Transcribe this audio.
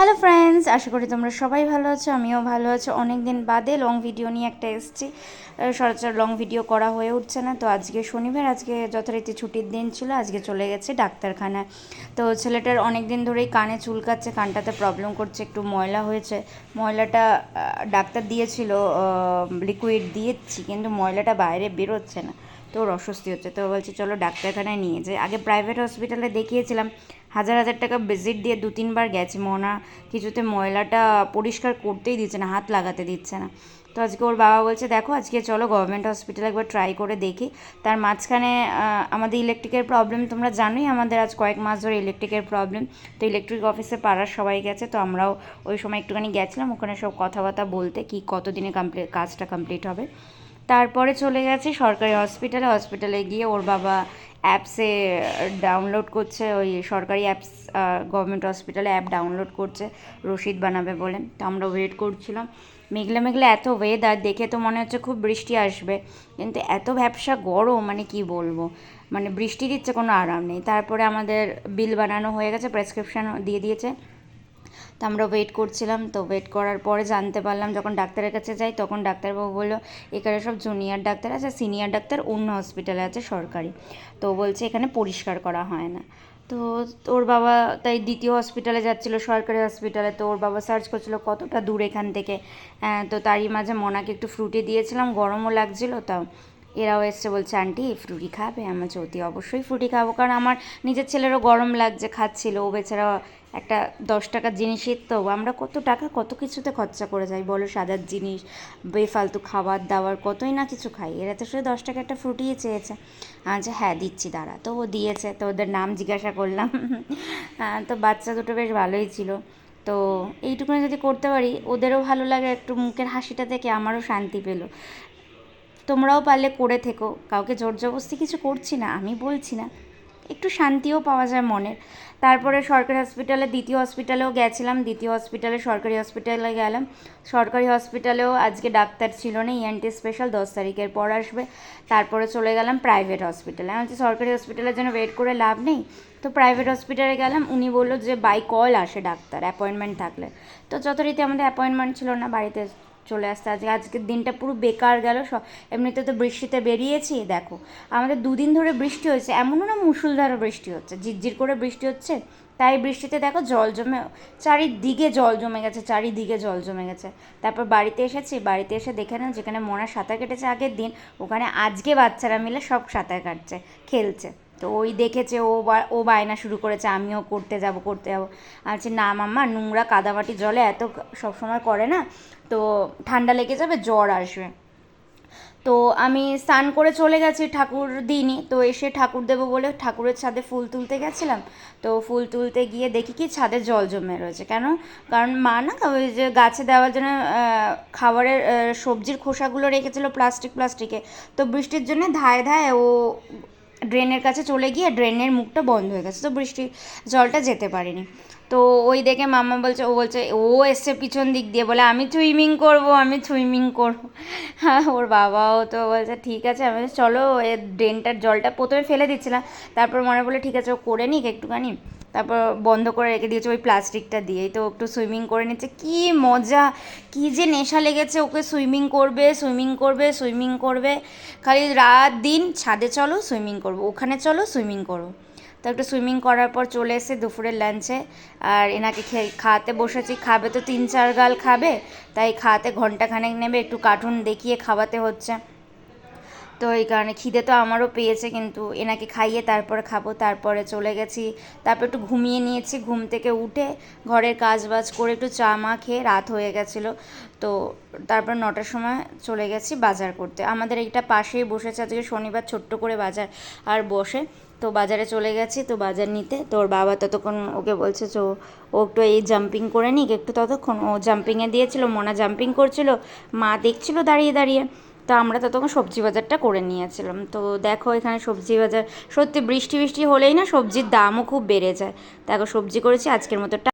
Hello friends আশা করি তোমরা সবাই ভালো আছো, আমিও ভালো আছো। অনেক দিন বাদে লং ভিডিও নিয়ে একটা এসেছি। সচরাচর লং ভিডিও করা হয়ে উঠছে না। তো আজকে শনিবার, আজকে যথারীতি ছুটির দিন ছিল, আজকে চলে গেছে ডাক্তারখানায়। তো ছেলেটার অনেক দিন ধরেই কানে চুলকাচ্ছে, কানটাতে প্রবলেম করছে, একটু ময়লা হয়েছে। ময়লাটা ডাক্তার দিয়েছিল লিকুইড দিয়েছি, কিন্তু ময়লাটা বাইরে বেরোচ্ছে না। তো ওর অস্বস্তি হচ্ছে। তো বলছি, চলো ডাক্তারখানায় নিয়ে যাই। আগে প্রাইভেট হসপিটালে দেখিয়েছিলাম। হাজার হাজার টাকা ভিজিট দিয়ে দু তিনবার গেছি। মনা কিছুতে ময়লাটা পরিষ্কার করতেই দিচ্ছে না, হাত লাগাতে দিচ্ছে না। তো আজকে ওর বাবা বলছে, দেখো, আজকে চলো গভর্নমেন্ট হসপিটালে একবার ট্রাই করে দেখি। তার মাঝখানে আমাদের ইলেকট্রিকের প্রবলেম তোমরা জানোই, আমাদের আজ কয়েক মাস ধরে ইলেকট্রিকের প্রবলেম তো ইলেকট্রিক অফিসে পাড়ার সবাই গেছে, তো আমরাও ওই সময় একটুখানি গেছিলাম। ওখানে সব কথাবার্তা বলতে কি কতদিনে কমপ্লিট কাজটা কমপ্লিট হবে। তারপরে চলে গেছে সরকারি হসপিটালে। হসপিটালে গিয়ে ওর বাবা অ্যাপসে ডাউনলোড করছে ওই সরকারি অ্যাপস গভর্নমেন্ট হসপিটালে অ্যাপ ডাউনলোড করছে রসিদ বানাবে বলে তো আমরা ওয়েট করছিলাম। মেঘলা মেঘলা এত ওয়েদার দেখে তো মনে হচ্ছে খুব বৃষ্টি আসবে। কিন্তু এত ব্যবসা গরম মানে কি বলব? মানে বৃষ্টি দিচ্ছে কোনো আরাম নেই। তারপরে আমাদের বিল বানানো হয়ে গেছে প্রেসক্রিপশন দিয়ে দিয়েছে। তো আমরা ওয়েট করছিলাম তো ওয়েট করার পরে জানতে পারলাম যখন ডাক্তারের কাছে যাই তখন ডাক্তারবাবু বলল এখানে সব জুনিয়র ডাক্তার আছে সিনিয়র ডাক্তার অন্য হসপিটালে আছে সরকারি। তো বলছে এখানে পরিষ্কার করা হয় না। তো ওর বাবা তাই দ্বিতীয় হসপিটালে যাচ্ছিল সরকারি হসপিটালে তো ওর বাবা সার্চ করছিল কতটা দূর এখান থেকে? আহ, তো তারই মাঝে মনাকে একটু ফ্রুটি দিয়েছিলাম গরমও লাগছিল তাও এরাও এসছে বলছে আন্টি ফ্রুটি খাবে? আমি বলছি অতি অবশ্যই ফ্রুটি খাব। কারণ আমার নিজের ছেলেরও গরম লাগছে খাচ্ছিল। ও বেচারা একটা দশ টাকার জিনিসের তো, আমরা কত টাকা কত কিছুতে খরচা করে যাই, বলো সাদার জিনিস, বেফালতু খাবার দাবার, কতই না কিছু খাই। এরা তো শুধু দশ টাকা একটা ফ্রুটিই চেয়েছে। আচ্ছা হ্যাঁ দিচ্ছি, দাঁড়া। তো ও দিয়েছে, তো ওদের নাম জিজ্ঞাসা করলাম। তো বাচ্চা দুটো বেশ ভালোই ছিল। তো এইটুকুনি যদি করতে পারি, ওদেরও ভালো লাগে, একটু মুখের হাসিটা দেখে আমারও শান্তি পেল। তোমরাও পারলে করে থেকো, কাউকে জোর জবরদস্তি কিছু করছি না, আমি বলছি না। একটু শান্তিও পাওয়া যায় মনের। তারপরে সরকারি হসপিটালে দ্বিতীয় হসপিটালেও গেছিলাম। দ্বিতীয় হসপিটালে সরকারি হসপিটালে গেলাম। সরকারি হসপিটালেও আজকে ডাক্তার ছিল না ইএনটি স্পেশাল দশ তারিখের পর আসবে। তারপরে চলে গেলাম প্রাইভেট হসপিটালে আমি সরকারি হসপিটালের জন্য ওয়েট করে লাভ নেই? তো প্রাইভেট হসপিটালে গেলাম। উনি বলল যে বাই কল আসে ডাক্তার অ্যাপয়েন্টমেন্ট থাকলে। তো যথারীতি আমাদের অ্যাপয়েন্টমেন্ট ছিল না, বাড়িতে চলে আসতে আজকে আজকের দিনটা পুরো বেকার গেল সব। এমনিতে তো বৃষ্টিতে বেরিয়েছি, দেখো। আমাদের দুদিন ধরে বৃষ্টি হয়েছে। এমনও না মুসুলধারে বৃষ্টি হচ্ছে। ঝিরঝির করে বৃষ্টি হচ্ছে। তাই বৃষ্টিতে দেখো জল জমে চারিদিকে জল জমে গেছে, চারিদিকে জল জমে গেছে। তারপর বাড়িতে এসেছি। বাড়িতে এসে দেখে না যেখানে মোনা সাঁতার কেটেছে আগের দিন। ওখানে আজকে বাচ্চারা মিলে সব সাঁতার কাটছে, খেলছে। তো ওই দেখেছে ও ও বায়না শুরু করেছে, আমিও করতে যাব, করতে যাব। আচ্ছা না মাম্মা, নোংরা কাদামাটি জলে এত সবসময় করে না, তো ঠান্ডা লেগে যাবে, জ্বর আসবে। তো আমি স্নান করে চলে গেছি ঠাকুর দিইনি তো এসে ঠাকুর দেবো বলে ঠাকুরের ছাদে ফুল তুলতে গেছিলাম। তো ফুল তুলতে গিয়ে দেখি কি ছাদে জল জমে রয়েছে। কেন? কারণ মা না, ওই যে গাছে দেওয়ার জন্য খাবারের সবজির খোসাগুলো রেখেছিল প্লাস্টিক, প্লাস্টিকে। তো বৃষ্টির জন্য ধায় ধায় ও ড্রেনের কাছে চলে গিয়ে ড্রেনের মুখটা বন্ধ হয়ে গেছে, তো বৃষ্টি জলটা যেতে পারেনি। তো ওই দেখে মামা বলছে, ও বলছে, ও এসছে পিছন দিক দিয়ে, বলে, আমি সুইমিং করব, আমি সুইমিং করব। হ্যাঁ ওর বাবাও তো বলছে, ঠিক আছে, আমি চলো ড্রেনটার জলটা প্রথমে ফেলে দিচ্ছিলাম, তারপর মনে বলে ঠিক আছে, ও করে নিক একটুখানি। তারপর বন্ধ করে রেখে দিয়েছে ওই প্লাস্টিকটা দিয়েই। তো একটু সুইমিং করে নিচ্ছে। কি মজা! কি যে নেশা লেগেছে ওকে। সুইমিং করবে সুইমিং করবে সুইমিং করবে। খালি রাত দিন ছাদে চলো, সুইমিং করব। ওখানে চলো, সুইমিং করব। তো একটু সুইমিং করার পর চলে এসে দুপুরের লাঞ্চে। আর এনাকে খাওয়াতে বসেছি। খাবে তো তিন চার গাল খাবে। তাই খাওয়াতে ঘন্টাখানেক নেবে। একটু কার্টুন দেখিয়ে খাওয়াতে হচ্ছে। তো এই কারণে খিদে তো আমারও পেয়েছে, কিন্তু এনাকে খাইয়ে তারপরে খাব, তারপরে চলে গেছি। তারপর একটু ঘুমিয়ে নিয়েছি, ঘুম থেকে উঠে ঘরের কাজ বাজ করে একটু চা মা খেয়ে রাত হয়ে গেছিল। তো তারপর নটার সময় চলে গেছি বাজার করতে। আমাদের এইটা পাশেই বসেছে, আজকে শনিবার ছোট্ট করে বাজার আর বসে। তো বাজারে চলে গেছি, তো বাজার নিতে। তোর বাবা ততক্ষণ ওকে বলছে তো ও একটু এই জাম্পিং করে নিক, একটু ততক্ষণ। ও জাম্পিংয়ে দিয়েছিল, মোনা জাম্পিং করছিল, মা দেখছিল দাঁড়িয়ে দাঁড়িয়ে। তো আমরা ততক্ষণ সবজি বাজারটা করে নিয়েছিলাম। তো দেখো এখানে সবজি বাজার, সত্যি বৃষ্টি বৃষ্টি হলেই না সবজির দামও খুব বেড়ে যায়। দেখো সবজি করেছি, আজকের মতো